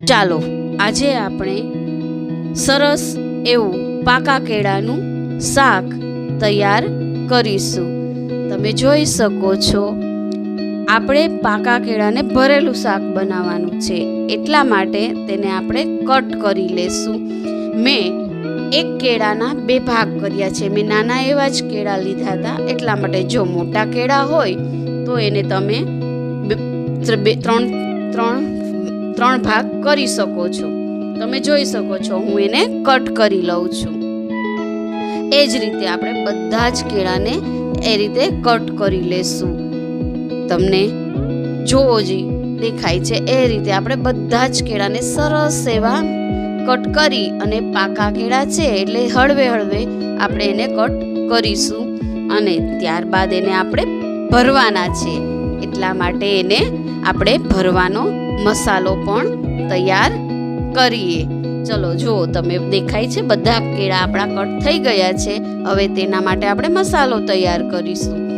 ચાલો, આજે આપણે સરસ એવું પાકા કેળાનું શાક તૈયાર કરીશું. તમે જોઈ શકો છો, આપણે પાકા કેળાને ભરેલું શાક બનાવવાનું છે. એટલા માટે તેને આપણે કટ કરી લેશું. મેં એક કેળાના બે ભાગ કર્યા છે. મેં નાના એવા જ કેળા લીધા હતા. એટલા માટે જો મોટા કેળા હોય, તો એને તમે ત્રણ ત્રણ ત્રણ ભાગ કરી શકો છો. તમે જોઈ શકો છો, હું એને કટ કરી લઉં છું. એ જ રીતે આપણે બધા જ કેળાને એ રીતે કટ કરી લેશું. તમને જોવો જી દેખાય છે, એ રીતે આપણે બધા જ કેળાને સરસ એવા કટ કરી અને પાકા કેળા છે, એટલે હળવે હળવે આપણે એને કટ કરીશું. અને ત્યારબાદ એને આપણે ભરવાના છે. એટલા માટે એને આપણે ભરવાનો મસાલો પણ તૈયાર કરીએ. ચલો, જુઓ, તમે દેખાય છે બધા કેળા આપણા કટ થઈ ગયા છે. હવે તેના માટે આપણે મસાલો તૈયાર કરીશું.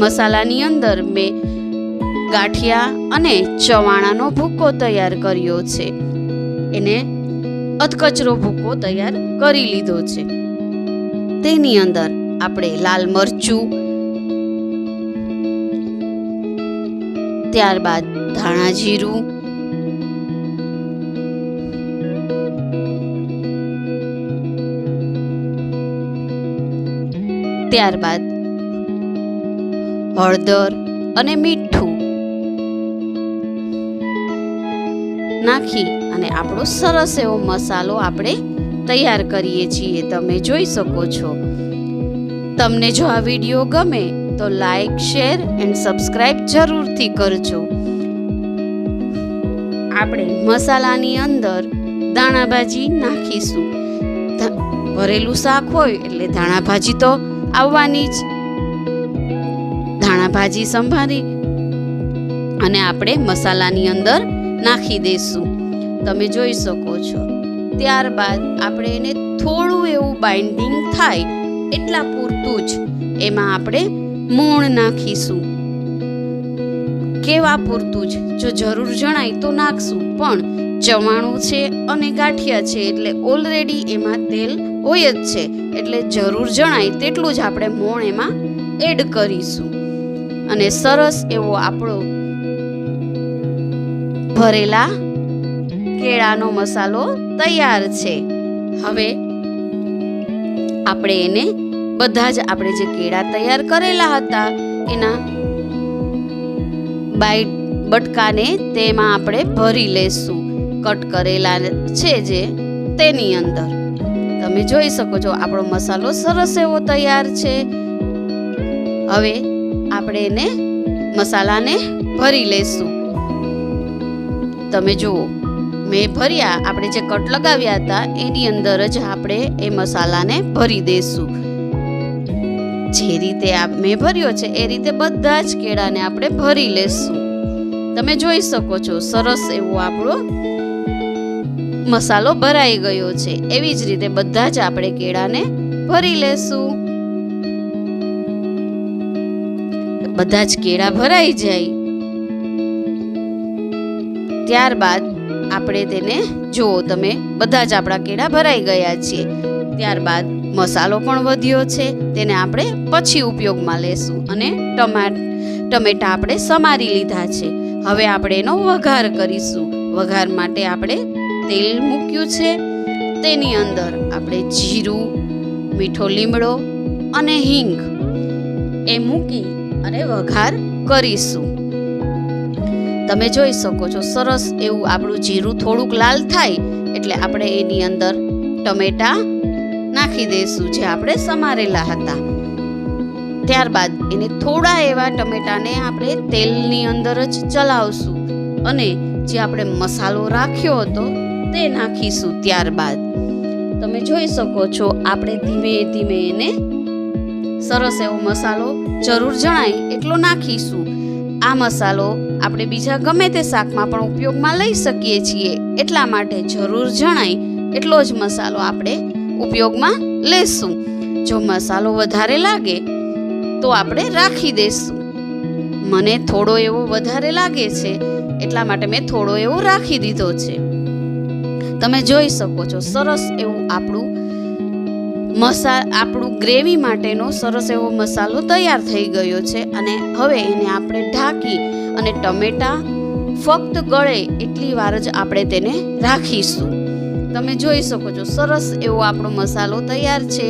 મસાલાની અંદર મેં ગાંઠિયા અને ચવાણાનો ભૂકો તૈયાર કર્યો છે. એને અધકચરો ભૂકો તૈયાર કરી લીધો છે. તેની અંદર આપણે લાલ મરચું ત્યારબાદ ધાણા જીરું. ત્યારબાદ હળદર અને મીઠું નાખી અને આપણો સરસ એવો મસાલો આપણે તૈયાર કરીએ છીએ. તમે જોઈ શકો છો. તમને જો આ વીડિયો ગમે તો લાઈક શેર એન્ડ સબસ્ક્રાઈબ જરૂરથી કરજો. આપણે મસાલાની અંદર દાણા ભાજી નાખીશું. ભરેલું શાક હોય એટલે ધાણા ભાજી તો આવવાની જ. ધાણા ભાજી સંભાળી અને આપણે મસાલાની અંદર નાખી દઈશું તમે જોઈ શકો છો. ત્યારબાદ આપણે એને થોડું એવું બાઇન્ડિંગ થાય, એટલા પૂરતું જ. એમાં આપણે મૂણ નાખીશું. કેવા પૂરતું જ, જો જરૂર જણાય તો નાખશું, પણ ચવાણું છે અને ગાંઠિયા છે એટલે ઓલરેડી એમાં તેલ હોય જ છે. એટલે જરૂર જણાય તેટલું જ આપણે મોણ એમાં એડ કરીશું. અને સરસ એવો આપણો ભરેલા કેળાનો મસાલો તૈયાર છે. હવે આપણે એને બધા જ આપણે જે કેળા તૈયાર કરેલા હતા, એના બાઈટ બટકાને તેમાં આપણે ભરી લેશું. કટ કરેલા છે જે તેની અંદર. તમે જોઈ શકો છો, આપણો મસાલો સરસ એવો તૈયાર છે. હવે આપણે એને મસાલાને ભરી લેશું. તમે જુઓ, મેં ભર્યા, આપણે જે કટ લગાવ્યા હતા, એની અંદર જ આપણે એ મસાલાને ભરી દઈશું જે રીતે આ મેં ભર્યો છે, એ રીતે બધા જ કેળાને આપણે ભરી લેશું. તમે જોઈ શકો છો, સરસ એવો આપણો મસાલો ભરાઈ ગયો છે. એવી જ રીતે બધા જ આપણે કેળાને ભરી લેશું. બધા જ કેળા ભરાઈ જાય. ત્યારબાદ આપણે તેને, જુઓ તમે, બધા જ આપણા કેળા ભરાઈ ગયા છે ત્યારબાદ મસાલો પણ વધ્યો છે, તેને આપણે પછી ઉપયોગમાં લેશું. અને ટમા ટમેટા આપણે સમારી લીધા છે. હવે આપણે એનો વઘાર કરીશું. વઘાર માટે આપણે તેલ મૂક્યું છે. તેની અંદર આપણે જીરું, મીઠો લીમડો અને હિંગ એ મૂકી અને વઘાર કરીશું. તમે જોઈ શકો છો, સરસ એવું આપણું જીરું થોડુંક લાલ થાય, એટલે આપણે એની અંદર ટમેટા નાખી દઈશું જે આપણે સમારેલા હતા. ત્યારબાદ એને થોડા એવા ટમેટાને આપણે તેલની અંદર જ ચલાવશું અને જે આપણે મસાલો રાખ્યો હતો તે નાખીશું ત્યારબાદ. તમે જોઈ શકો છો, આપણે ધીમે ધીમે એને સરસ એવો મસાલો જરૂર જણાય એટલો નાખીશું. આ મસાલો આપણે બીજા ગમે તે શાકમાં પણ ઉપયોગમાં લઈ શકીએ છીએ, એટલા માટે જરૂર જણાય એટલો જ મસાલો આપણે ઉપયોગમાં લેશું. જો મસાલો વધારે લાગે, તો આપણે રાખી દઈશું મને થોડો એવો વધારે લાગે છે, એટલા માટે મેં થોડો એવો રાખી દીધો છે. તમે જોઈ શકો છો, સરસ એવું આપણું મસા, આપણું ગ્રેવી માટેનો સરસ એવો મસાલો તૈયાર થઈ ગયો છે અને હવે એને આપણે ઢાંકી અને ટમેટા ફક્ત ગળે, એટલી વાર જ આપણે તેને રાખીશું. તમે જોઈ શકો છો, સરસ એવો આપણો મસાલો તૈયાર છે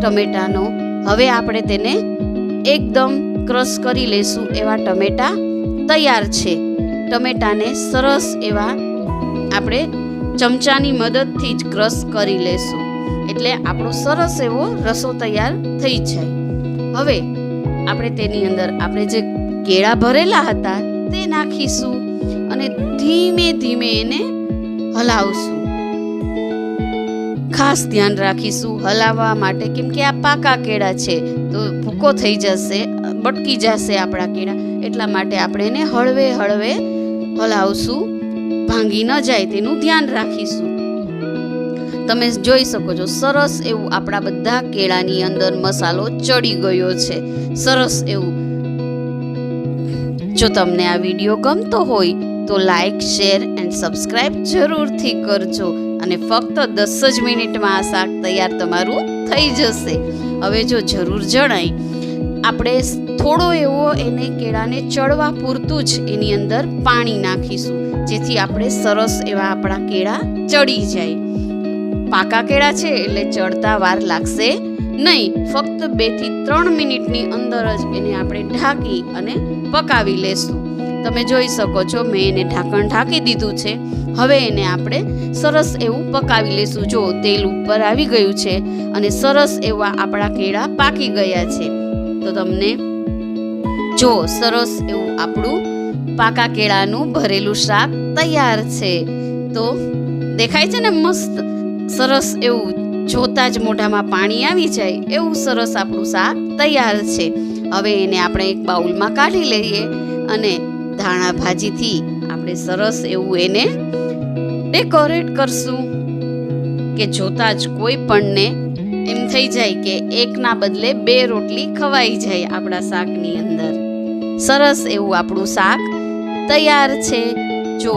ટમેટાનો. હવે આપણે તેને એકદમ ક્રશ કરી લેશું એવા ટમેટા તૈયાર છે. ટમેટાને સરસ એવા આપણે ચમચાની મદદથી જ ક્રશ કરી લેશું એટલે આપણો સરસ એવો રસો તૈયાર થઈ જાય. હવે આપણે તેની અંદર આપણે જે કેળા ભરેલા હતા તે નાખીશું અને ધીમે ધીમે એને હલાવશું. ખાસ ધ્યાન રાખીશું હલાવવા માટે. કેમ કે આ પાકા કેળા છે, તો ભૂકો થઈ જશે, બટકી જશે આપણા કેળા. એટલા માટે આપણે એને હળવે હળવે હલાવશું. ભાંગી ન જાય તેનું ધ્યાન રાખીશું. તમે જોઈ શકો છો, સરસ એવું આપણા બધા કેળાની અંદર મસાલો ચડી ગયો છે. સરસ એવું. જો તમને આ વીડિયો ગમતો હોય તો લાઈક, શેર એન્ડ સબસ્ક્રાઈબ જરૂરથી કરજો. અને ફક્ત દસ જ મિનિટમાં આ શાક તૈયાર તમારું થઈ જશે. હવે જો જરૂર જણાય, આપણે થોડો એવો એને કેળાને ચડવા પૂરતું જ એની અંદર પાણી નાખીશું, જેથી આપણે સરસ એવા આપણા કેળા ચડી જાય. પાકા કેળા છે એટલે ચડતા વાર લાગશે નહીં. ફક્ત બેથી ત્રણ મિનિટની અંદર જ એને આપણે ઢાંકી અને પકાવી લેશું. તમે જોઈ શકો છો, મેં એને ઢાંકણ ઢાંકી દીધું છે. હવે એને આપણે સરસ એવું પકાવી લેશું. જો તેલ ઉપર આવી ગયું છે અને સરસ એવા આપણા કેળા પાકી ગયા છે. તો તમને જો સરસ એવું આપણું પાકા કેળાનું ભરેલું શાક તૈયાર છે. તો દેખાય છે ને મસ્ત સરસ એવું જોતા જ મોઢામાં પાણી આવી જાય એવું સરસ આપણું શાક તૈયાર છે. હવે એને આપણે એક બાઉલમાં કાઢી લઈએ અને ધાણા ભાજીથી આપણે સરસ એવું એને ડેકોરેટ કરશું. કે જોતા જ કોઈ પણને એમ થઈ જાય કે એકના બદલે બે રોટલી ખવાઈ જાય આપણા શાકની અંદર. સરસ એવું આપણું શાક તૈયાર છે. જો,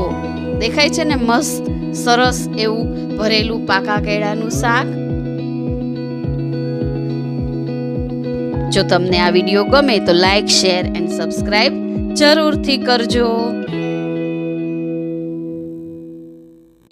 દેખાય છે ને મસ્ત, સરસ એવું ભરેલું પાકા કેળાનું શાક. જો તમને આ વીડિયો ગમે તો લાઈક, શેર, એન્ડ સબસ્ક્રાઈબ જરૂરથી કરજો.